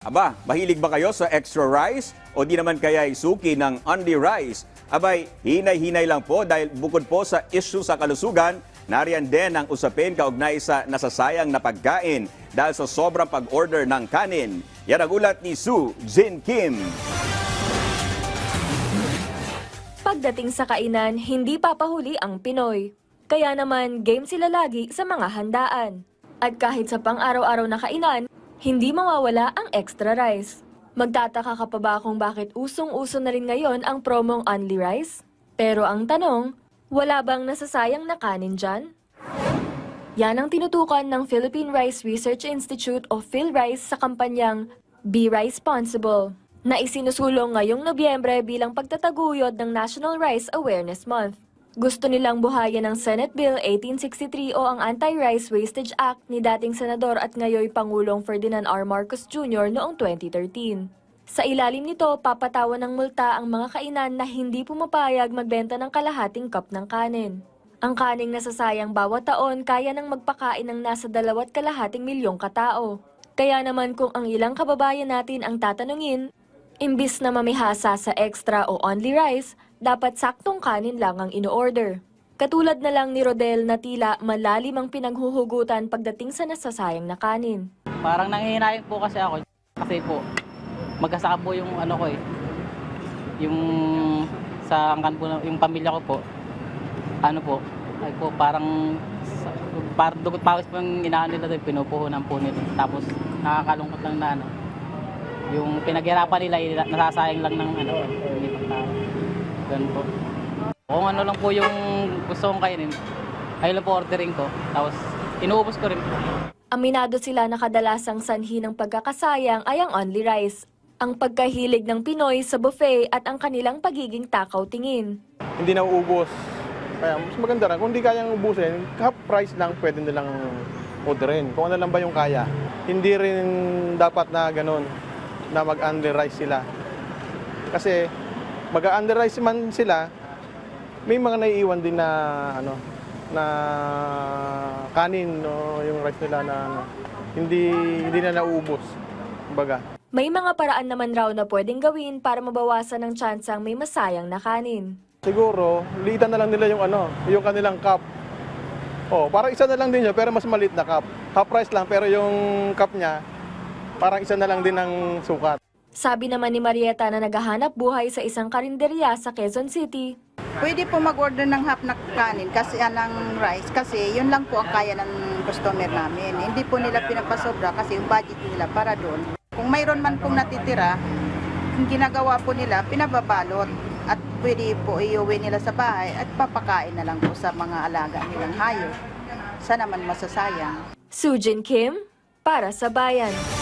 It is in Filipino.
Aba, mahilig ba kayo sa extra rice? O di naman kaya suki ng only rice? Abay, hinay-hinay lang po dahil bukod po sa issue sa kalusugan, nariyan din ang usapin kaugnay sa nasasayang na pagkain dahil sa sobrang pag-order ng kanin. Yan ang ulat ni Sue Jin Kim. Pagdating sa kainan, hindi papahuli ang Pinoy. Kaya naman, game sila lagi sa mga handaan. At kahit sa pang-araw-araw na kainan, hindi mawawala ang extra rice. Magtataka ka pa ba kung bakit usong-uso na rin ngayon ang promong Only Rice? Pero ang tanong, wala bang nasasayang na kanin dyan? Yan ang tinutukan ng Philippine Rice Research Institute o PhilRice sa kampanyang Be Responsible na isinusulong ngayong Nobyembre bilang pagtataguyod ng National Rice Awareness Month. Gusto nilang buhayan ng Senate Bill 1863 o ang Anti-Rice Wastage Act ni dating Senador at ngayoy Pangulong Ferdinand R. Marcos Jr. noong 2013. Sa ilalim nito, papatawan ng multa ang mga kainan na hindi pumapayag magbenta ng kalahating cup ng kanin. Ang kaning nasasayang bawat taon kaya nang magpakain ng nasa dalawat kalahating milyong katao. Kaya naman kung ang ilang kababayan natin ang tatanungin, imbis na mamihasa sa extra o only rice, dapat saktong kanin lang ang ino-order. Katulad na lang ni Rodel na tila malalim ang pinaghuhugutan pagdating sa nasasayang na kanin. Parang nanghihinayin po kasi ako. Kasi po, magkasaka po yung ano ko eh. Yung sa angkan po, yung pamilya ko po. Ano po, ay po parang parang dugot pawis po yung inaano nila doon, pinupuhunan po nila. Tapos nakakalungkot lang na ano. Yung pinaghirapan nila, eh, nasasayang lang ng ano, hindi pang tao. Ganun po. Kung ano lang po yung gusto kong kainin, ayun lang po ordering ko. Tapos inuubos ko rin po. Aminado sila na kadalasang sanhi ng pagkakasayang ay ang only rice, ang pagkahilig ng Pinoy sa buffet at ang kanilang pagiging takaw tingin. hindi na uubos. Kaya mas maganda rin. Kung hindi kayang ubusin, half price lang pwede nilang orderin. Kung ano lang ba yung kaya. Hindi rin dapat na ganun, na mag-under rice sila. Kasi mag-under rice man sila, may mga naiiwan din na ano na kanin no yung rice nila na ano, hindi hindi na nauubos kumbaga May mga paraan naman raw na pwedeng gawin para mabawasan ang tsansang may masayang na kanin. Siguro, liitan na lang nila yung ano, yung kanilang cup. Oh, parang isa na lang din yun, pero mas maliit na cup. Half price lang, pero yung cup niya, parang isa na lang din ng sukat. Sabi naman ni Marieta na naghahanap buhay sa isang karinderya sa Quezon City, Pwede po mag-order ng half na kanin kasi ah, ng rice kasi yun lang po ang kaya ng customer namin. Hindi po nila pinapasobra kasi yung budget nila para doon. Kung mayroon man pong natitira, ang ginagawa po nila, pinababalot at pwede po iuwi nila sa bahay at papakain na lang po sa mga alaga nilang hayop. Sa naman masasayang. Sujin Kim, para sa Bayan.